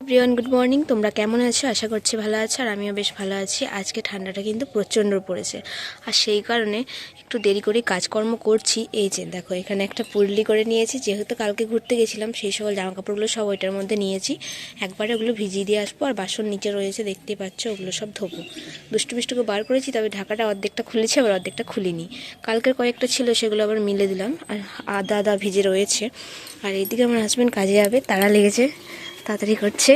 প্রিয়ন good morning. তোমরা কেমন আছো? আশা করছি ভালো আছো আর আমিও বেশ ভালো আছি। আজকে ঠান্ডাটা কিন্তু প্রচণ্ড পড়েছে। আর সেই কারণে একটু দেরি করে কাজকর্ম করছি। এই যে, দেখো, এখানে একটা পুরলি করে নিয়েছি। যেহেতু কালকে ঘুরতে গেছিলাম, সেই সকল জামা কাপড়গুলো সব ওইটার মধ্যে নিয়েছি। একবারে ওগুলো ভিজিয়ে দিয়ে আসব আর বাসন নিচে রয়েছে দেখতেই পাচ্ছ, ওগুলো সব ধোবো। দুষ্টু মিষ্টুকে বার করেছি, তবে ঢাকাটা অর্ধেকটা খুলেছে, আবার অর্ধেকটা খুলিনি। কালকের কয়েকটা ছিল, সেগুলো আবার মিলে দিলাম। আর আদা আদা ভিজে রয়েছে। আর এদিকে আমার হাজব্যান্ড কাজে যাবে, তারা লেগেছে। তাড়াতাড়ি করছে।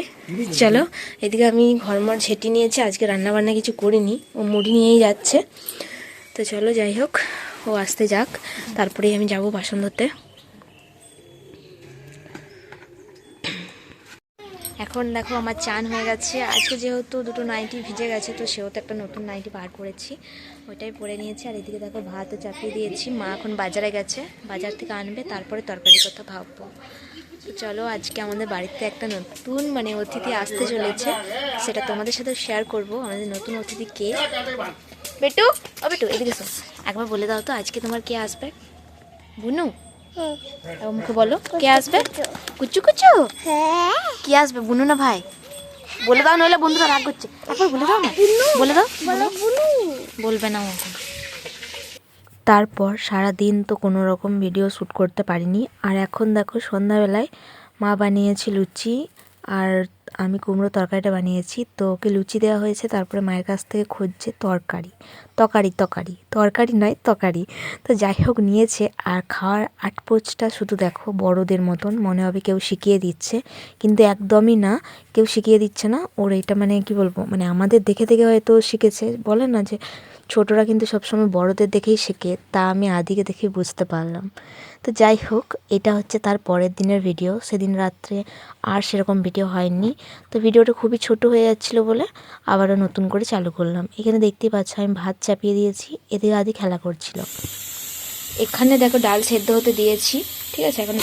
চলো, এদিকে আমি ঘরমর ঝেঁটি নিয়েছি, আজকে রান্না বান্না কিছু করিনি, ও মুড়ি নিয়েই যাচ্ছে। তো চলো, যাই হোক, ও আসতে যাক, তারপরেই আমি যাব বাসন ধরতে। এখন দেখো, আমার চান হয়ে গেছে। আজকে যেহেতু দুটো নাইটি ভিজে গেছে, তো সেহেতু একটা নতুন নাইটি বার করেছি। ওইটাই পরে নিয়েছি, আর এদিকে দেখো, ভাতও চাপিয়ে দিয়েছি। মা এখন বাজারে গেছে, বাজার থেকে আনবে, তারপরে তরকারি কথা ভাববো। তো চলো আজকে আমাদের বাড়িতে একটা নতুন মানে অতিথি আসতে চলেছে। সেটা তোমাদের সাথে শেয়ার করব। আমাদের নতুন অতিথি কে? বেটু? ও বেটু এদিকে শোন। একবার বলে দাও তো আজকে তোমার কে আসবে? বুনু? মুখে বলো কে আসবে? কুচু। কুচু হ্যাঁ। কি আসবে বুনু না ভাই? বলে দাও নইলে বন্ধুরা রাগ করছে। একবার বলে দাও না। বলে দাও। বলবে না ওকে তারপর সারা দিন তো কোনো রকম ভিডিও শ্যুট করতে পারিনি। আর এখন দেখো সন্ধ্যাবেলায় মা বানিয়েছি লুচি আর আমি কুমড়ো তরকারিটা বানিয়েছি, তো ওকে লুচি দেওয়া হয়েছে, তারপরে মায়ের কাছ থেকে খুঁজছে তরকারি। তকারি তকারি। তরকারি নয় তরকারি তো যাই হোক, নিয়েছে, আর খাওয়ার আটপোচটা শুধু দেখো বড়দের মতন, মনে হবে কেউ শিখিয়ে দিচ্ছে। কিন্তু একদমই না, কেউ শিখিয়ে দিচ্ছে না। ওর এটা মানে কি বলব মানে আমাদের দেখে দেখে হয়তো শিখেছে। বলে না যে ছোটরা কিন্তু সবসময় বড়দের দেখেই শেখে, তা আমি আদিকে দেখেই বুঝতে পারলাম। তো যাই হোক, এটা হচ্ছে তার পরের দিনের ভিডিও। সেদিন রাত্রে আর সেরকম ভিডিও হয়নি। তো ভিডিওটা খুবই ছোট হয়ে যাচ্ছিল বলে আবারও নতুন করে চালু করলাম। এখানে দেখতেই পাচ্ছ, আমি ভাত চাপিয়ে দিয়েছি, এদিকে আদি খেলা করছিল। এখানে দেখো ডাল সেদ্ধ হতে দিয়েছি, ঠিক আছে? এখন।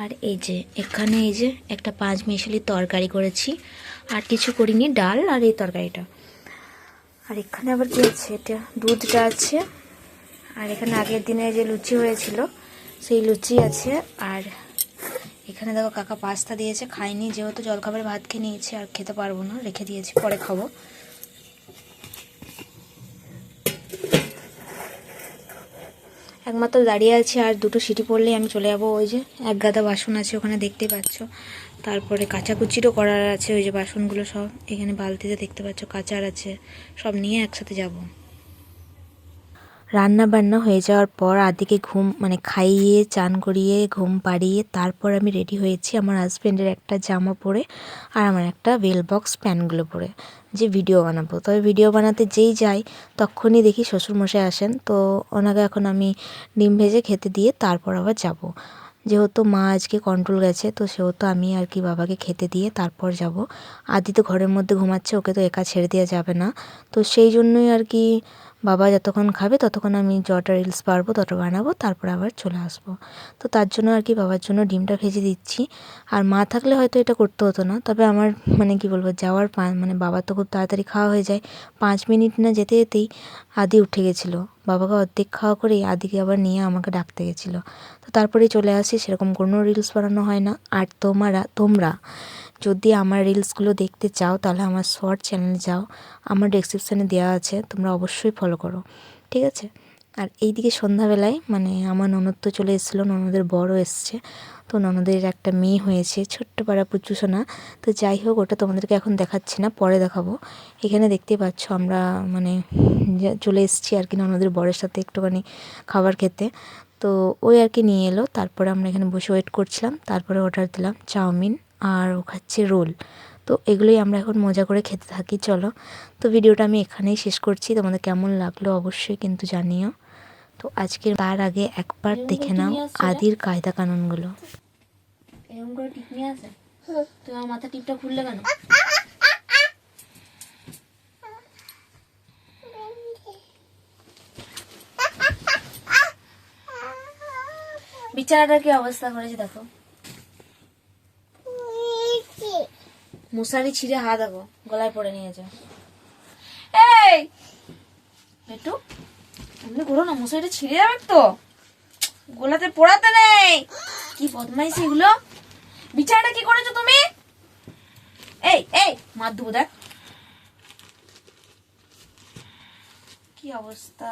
আর এই যে, এখানে এই যে একটা পাঁচ মিশালি তরকারি করেছি, আর কিছু করিনি, ডাল আর এই তরকারিটা। আর এখানে আবার কি আছে? এটা দুধটা আছে আর এখানে আগের দিনে যে লুচি হয়েছিল, সেই লুচি আছে। আর এখানে দেখো কাকা পাস্তা দিয়েছে খাইনি যেহেতু জলখাবারে ভাত খেয়ে নিয়েছি, আর খেতে পারব না, রেখে দিয়েছি, পরে খাব। একমাত্র দাঁড়িয়ে আছি, আর দুটো সিটি পড়লেই আমি চলে যাব, ওই যে এক গাদা বাসন আছে, ওখানে দেখতে পাচ্ছ। তারপরে কাচাকুচিরও করার আছে, ওই যে বাসনগুলো সব, এখানে বালতিতে দেখতে পাচ্ছ, কাচার আছে, সব নিয়ে একসাথে যাব। রান্না বান্না হয়ে যাওয়ার পর আদিকে ঘুম মানে খাইয়ে, চান করিয়ে, ঘুম পাড়িয়ে তারপর আমি রেডি হয়েছি আমার হাজব্যান্ডের একটা জামা পরে আর আমার একটা বেল বক্স প্যান্টগুলো পরে যে ভিডিও বানাবো। তবে ভিডিও বানাতে যেই যাই, তখনই দেখি শ্বশুরমশাই আসেন। তো ওনাকে এখন আমি ডিম ভেজে খেতে দিয়ে তারপর আবার যাব। যেহেতু মা আজকে কন্ট্রোল গেছে, তো সেহেতু আমি আর কি বাবাকে খেতে দিয়ে তারপর যাব। আদি তো ঘরের মধ্যে ঘুমাচ্ছে, ওকে তো একা ছেড়ে দেওয়া যাবে না। তো সেই জন্যই আর কি বাবা যতক্ষণ খাবে ততক্ষণ আমি যটা রিলস পারব তত বানাবো, তারপর আবার চলে আসব। তো তার জন্য আর কি বাবার জন্য ডিমটা ভেজে দিচ্ছি। আর মা থাকলে হয়তো এটা করতে হতো না, তবে আমার মানে কি বলব, যাওয়ার মানে বাবার তো খুব তাড়াতাড়ি খাওয়া হয়ে যায়। পাঁচ মিনিট না যেতে যেতেই আদি উঠে গেছিল। বাবাকে অর্ধেক খাওয়া করেই আদিকে আবার নিয়ে আমাকে ডাকতে গেছিল। তো তারপরে চলে আসি, সেরকম কোনো রিলস বানানো হয় না। আর তোমরা তোমরা যদি আমার রিলসগুলো দেখতে চাও, তাহলে আমার শর্ট চ্যানেলে যাও। আমার ডেসক্রিপশানে দেওয়া আছে, তোমরা অবশ্যই ফলো করো। ঠিক আছে? আর এইদিকে সন্ধ্যাবেলায় মানে আমার ননদ তো চলে এসেছিল, ননদের বড় এসছে। তো ননদের একটা মেয়ে হয়েছে ছোট্ট পাড়া পুচু সোনা। তো যাই হোক, ওটা তোমাদেরকে এখন দেখাচ্ছি না, পরে দেখাবো। এখানে দেখতে পাচ্ছ আমরা মানে চলে এসেছি আর কি ননদের বরের সাথে একটুখানি খাবার খেতে। তো ওই আর কি নিয়ে এলো, তারপরে আমরা এখানে বসে ওয়েট করছিলাম, তারপরে অর্ডার দিলাম, চাউমিন। আর ও খাচ্ছে রোল। তো এগুলোই আমরা এখন মজা করে খেতে থাকি চলো। তো ভিডিওটা আমি এখানেই শেষ করছি। তোমাদের কেমন লাগল অবশ্যই কিন্তু জানিও। তো আজকে তার আগে একবার দেখে নাও আদির কায়দা কানুনগুলো। এরকম করে টিপ নিয়ে আসে? আমার মাথা টিপটা খুললে কেন? কি অবস্থা করেছে দেখো। মশারি ছিঁড়ে হাত দেখো গলায় পড়ে নিয়েছে এই! একটু এমনি করো না মশারিটা ছিঁড়ে যাবে তো। গোলাতে পোড়াতে নেই। কি বদমাইশি এগুলো। বিছানাটা কি করেছ তুমি? এই এই মার দেবো দেখ। কি অবস্থা?